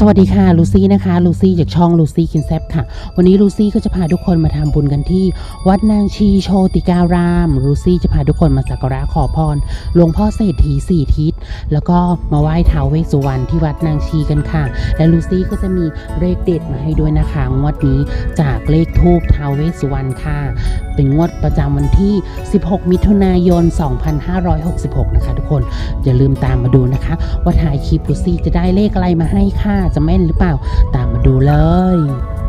สวัสดีค่ะลูซี่นะคะลูซี่จากช่องลูซี่กินแซบค่ะ วันนี้ลูซี่ก็จะพาทุกคนมาทำบุญกันที่ วัดนางชีโชติการามลูซี่จะพาทุกคนมาสักการะขอพรหลวงพ่อเศรษฐีสี่ทิศ แล้วก็มาไหว้ท้าวเวสุวรรณที่วัดนางชีกันค่ะ และลูซี่ก็จะมีเลขเด็ดมาให้ด้วยนะคะงวดนี้จากเลขทูปท้าวเวสุวรรณค่ะ เป็นงวดประจำวันที่ 16 มิถุนายน 2566 นะคะ ทุกคนอย่าลืมตามมาดูนะคะ ว่าถ่ายคลิปลูซี่จะได้เลขอะไรมาให้ค่ะจะแม่นหรือเปล่า ตามมาดูเลย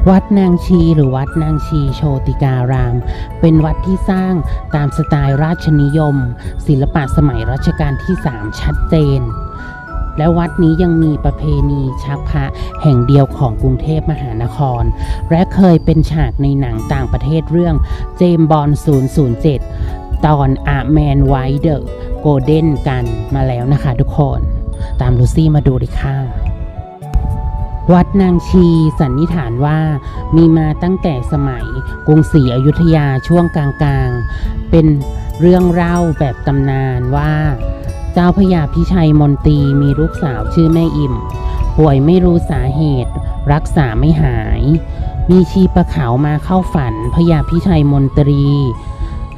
วัดนางชีหรือวัดนางชีโชติการาม เป็นวัดที่สร้างตามสไตล์ราชนิยม ศิลปะสมัยรัชกาลที่ 3 ชัดเจน และวัดนี้ยังมีประเพณีชักพระแห่งเดียวของกรุงเทพมหานคร และเคยเป็นฉากในหนังต่างประเทศเรื่องเจมบอล007 ตอนอาแมนไวเดอร์โกลเด้นกันมาแล้วนะคะทุกคน ตามลูซี่มาดูเลยค่ะ วัดนางชีสันนิษฐานว่ามีมาตั้งแต่สมัยกรุงศรีอยุธยาช่วงกลางๆ เป็นเรื่องเล่าแบบตำนานว่า เจ้าพระยาพิชัยมนตรีมีลูกสาวชื่อแม่อิ่ม ป่วยไม่รู้สาเหตุ รักษาไม่หาย มีชีประขาวมาเข้าฝันพระยาพิชัยมนตรี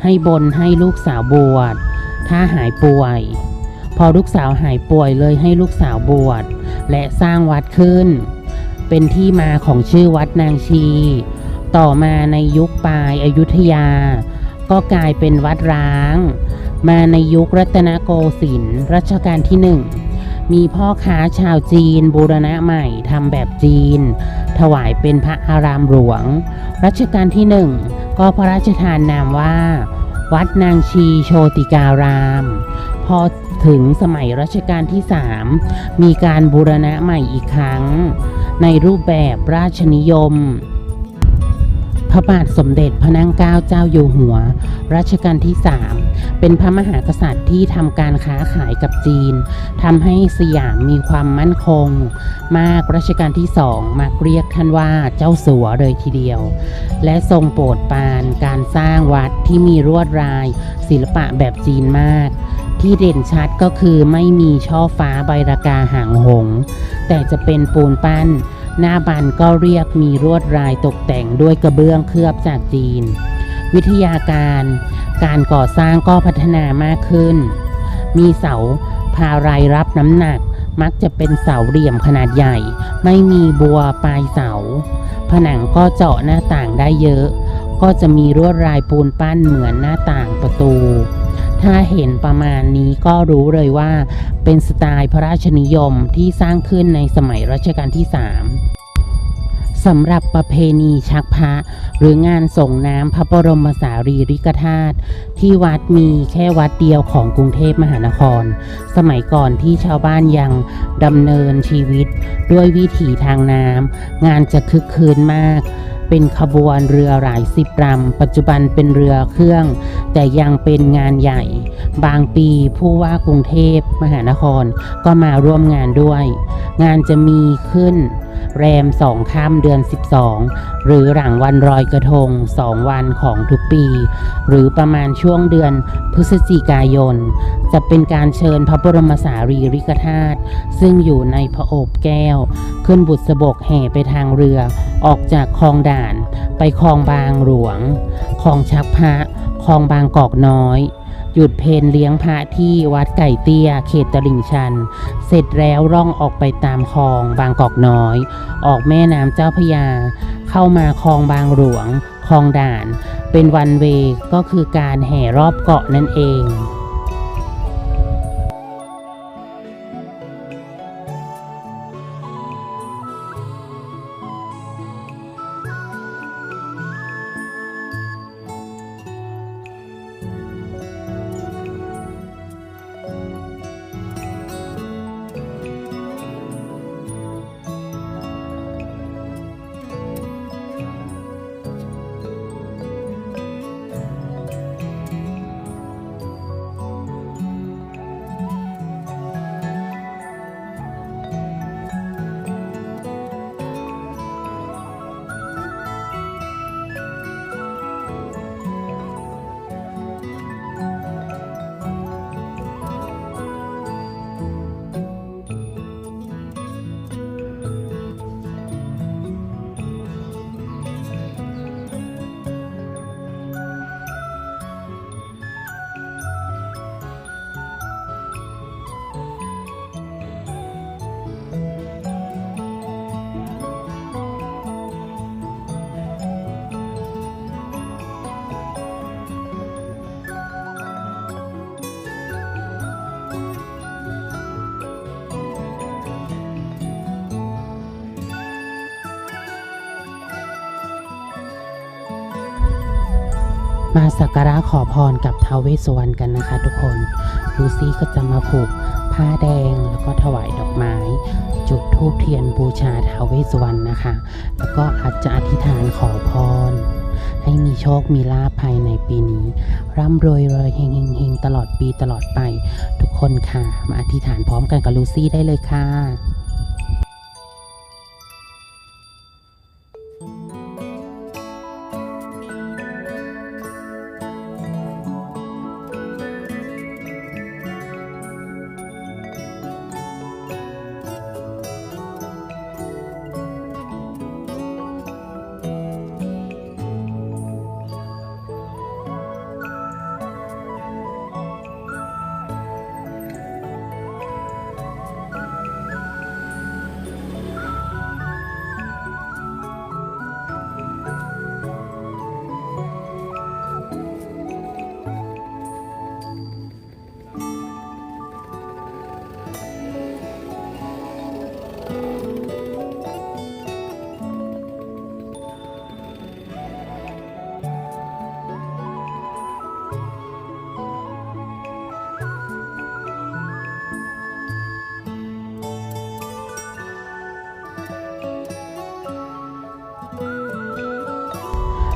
ให้บนให้ลูกสาวบวชถ้าหายป่วย พอลูกสาวหายป่วยเลยให้ลูกสาวบวชและสร้างวัดขึ้น เป็นที่มาของชื่อวัดนางชี ต่อมาในยุคปลายอายุทยา ก็กลายเป็นวัดร้าง มาในยุครัตนโกสินทร์รัชกาลที่หนึ่งมีพ่อค้าชาวจีนบูรณะใหม่ทำแบบจีน ถวายเป็นพระอารามหลวง รัชกาลที่หนึ่งก็พระราชทานนามว่า วัดนางชีโชติการาม พอ ถึงสมัยรัชกาลที่สามมีการบูรณะใหม่อีกครั้ง ในรูปแบบราชนิยม พระบาทสมเด็จพระนั่งเกล้าเจ้าอยู่หัว รัชกาลที่ 3 เป็นพระมหากษัตริย์ที่ทำการค้าขายกับจีนทำให้สยามมีความมั่นคง มากรัชกาลที่สองมักเรียกท่านว่าเจ้าสัวเลยทีเดียว และทรงโปรดปานการสร้างวัดที่มีรวดลายศิลปะแบบจีนมาก ที่เด่นชัดก็คือไม่มีช่อฟ้าใบรากาหางหง แต่จะเป็นปูนปั้น หน้าบันก็เรียกมีรวดลายตกแต่งด้วยกระเบื้องเคลือบจากจีน วิทยาการ การก่อสร้างก็พัฒนามากขึ้น มีเสาพาไรายรับน้ำหนักมักจะเป็นเสาเหลี่ยมขนาดใหญ่ ไม่มีบัวปลายเสา ผนังก็เจาะหน้าต่างได้เยอะ ก็จะมีลวดลายปูนปั้นเหมือนหน้าต่างประตู ถ้าเห็นประมาณนี้ก็รู้เลยว่าเป็นสไตล์พระราชนิยมที่สร้างขึ้นในสมัยรัชกาลที่ 3สำหรับประเพณีชักพระ หรืองานส่งน้ำพระบรมสารีริกธาตุที่วัดมีแค่วัดเดียวของกรุงเทพมหานคร สมัยก่อนที่ชาวบ้านยังดำเนินชีวิต ด้วยวิถีทางน้ำงานจะคึกคืนมาก เป็นขบวนเรือหลายสิบลำปัจจุบันเป็นเรือเครื่อง แต่ยังเป็นงานใหญ่ บางปีผู้ว่ากรุงเทพมหานครก็มาร่วมงานด้วย งานจะมีขึ้น แรมสองค่ำเดือน 12 หรือหลังวันรอยกระทงสองวันของทุกปี หรือประมาณช่วงเดือนพฤศจิกายน จะเป็นการเชิญพระบรมสารีริกธาตุซึ่งอยู่ในพระโอบแก้ว ขึ้นบุษบกแห่ไปทางเรือ ออกจากคลองด่าน ไปคลองบางหลวงคลองชักพระคลองบางกอกน้อย หยุดเพนเลี้ยงพระที่วัดไก่เตี้ย เขตตลิ่งชัน เสร็จแล้วร่องออกไปตามคลองบางกอกน้อย ออกแม่น้ำเจ้าพยา เข้ามาคลองบางหลวง คลองด่าน เป็นวันเวก็คือการแห่รอบเกาะนั่นเอง มาสักการะขอพรกับท้าวเวสสุวรรณกันนะคะทุกคนลูซี่ก็จะมาผูกผ้าแดงแล้วก็ถวายดอกไม้ จุดธูปเทียนบูชาท้าวเวสสุวรรณนะคะ แล้วก็อาจจะอธิษฐานขอพร ให้มีโชคมีลาภภายในปีนี้ ร่ำรวยรวยเฮงเฮงตลอดปีตลอดไป ทุกคนค่ะ มาอธิษฐานพร้อมกันกับลูซี่ได้เลยค่ะ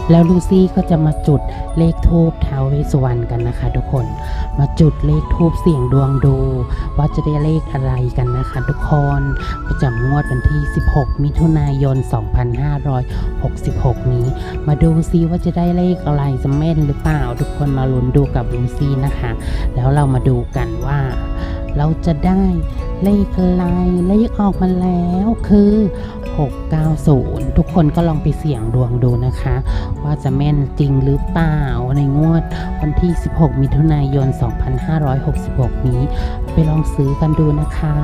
แล้วลูซี่ก็จะมาจุดเลขทูบท้าวเวสสุวรรณกันนะคะ ทุกคน มาจุดเลขทูบเสี่ยงดวงดู ว่าจะได้เลขอะไรกันนะคะ ทุกคนประจำงวดวันที่ 16 มิถุนายน 2566 นี้ มาดูซิว่าจะได้เลขอะไรจะแม่นหรือเปล่า ทุกคนมาลุ้นดูกับลูซี่นะคะ แล้วเรามาดูกันว่า เราจะได้เลขอะไรเลขออกมาแล้วคือ 690 ทุกคนก็ลองไปเสี่ยงดวงดูนะคะ ว่าจะแม่นจริงหรือเปล่าในงวดวันที่ 16 มิถุนายน 2566 นี้ ไปลองซื้อกันดูนะคะ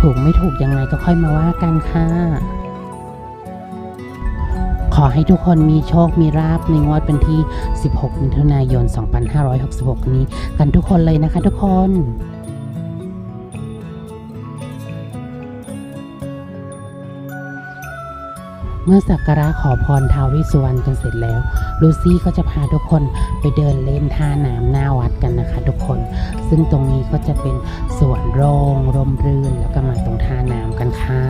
ถูกไม่ถูกยังไงก็ค่อยมาว่ากันค่ะขอให้ทุกคนมีโชค มีราบในงวดเป็นที่ 16 มิถุนายน 2566 นี้ กันทุกคนเลยนะคะทุกคน เมื่อสักการะขอพรท้าววิสุวรรณกันเสร็จแล้ว ลูซี่ก็จะพาทุกคนไปเดินเล่นท่าน้ำหน้าวัดกันนะคะ ทุกคน ซึ่งตรงนี้ก็จะเป็นสวนโรงร่มรื่น แล้วก็มาตรงท่าน้ำกันค่ะ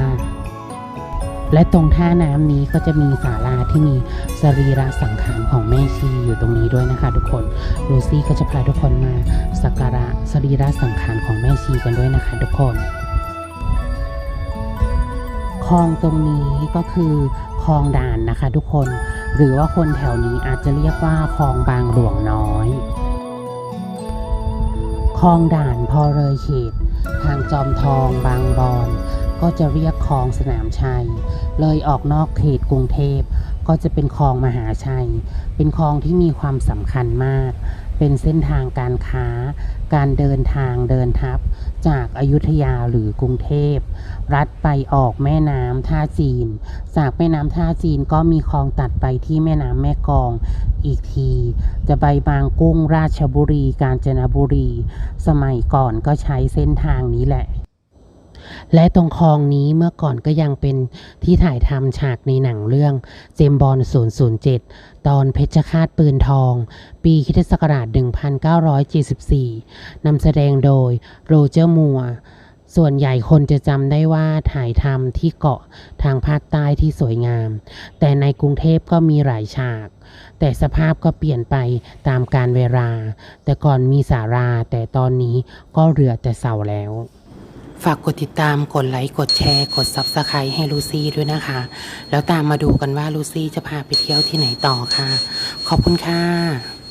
และตรงท่าน้ำนี้ก็จะมีศาลาที่มีสรีระสังขารของแม่ชีอยู่ตรงนี้ด้วยนะคะ ทุกคนลูซี่ก็จะพาทุกคนมาสักการะสรีระสังขารของแม่ชีกันด้วยนะคะ ทุกคนคลองตรงนี้ก็คือ คลองด่านนะคะ ทุกคน หรือว่าคนแถวนี้อาจจะเรียกว่าคลองบางหลวงน้อย คลองด่านพอเลยเขต ทางจอมทองบางบอน ก็จะเรียกคลองสนามชัย เลยออกนอกเขตกรุงเทพก็จะเป็นคลองมหาชัย เป็นคลองที่มีความสำคัญมาก เป็นเส้นทางการค้า การเดินทางเดินทัพ จากอายุทยาหรือกรุงเทพ รัดไปออกแม่น้ำท่าจีน จากแม่น้ำท่าจีนก็มีคลองตัดไปที่แม่น้ำแม่กองอีกที จะไปบางกุ้งราชบุรี กาญจนบุรี สมัยก่อนก็ใช้เส้นทางนี้แหละและตรงคลองนี้เมื่อก่อนก็ยังเป็นที่ถ่ายทำฉากในหนังเรื่องเจมบอล007 ตอนเพชรฆาตปืนทอง ปีคิศักราช 1974นำแสดงโดยโรเจอร์มัวร์ส่วนใหญ่คนจะจำได้ว่าถ่ายทำที่เกาะทางภาคใต้ที่สวยงาม แต่ในกรุงเทพก็มีหลายฉาก แต่สภาพก็เปลี่ยนไปตามการเวลา แต่ก่อนมีสาราแต่ตอนนี้ก็เหลือแต่เสาแล้ว ฝากกดติดตามกดไลค์กดแชร์ กด s u b สไครต์ให้ลูซี่ด้วยนะคะ แล้วตามมาดูกันว่าลูซี่จะพาไปเที่ยวที่ไหนต่อค่ะ ขอบคุณค่ะ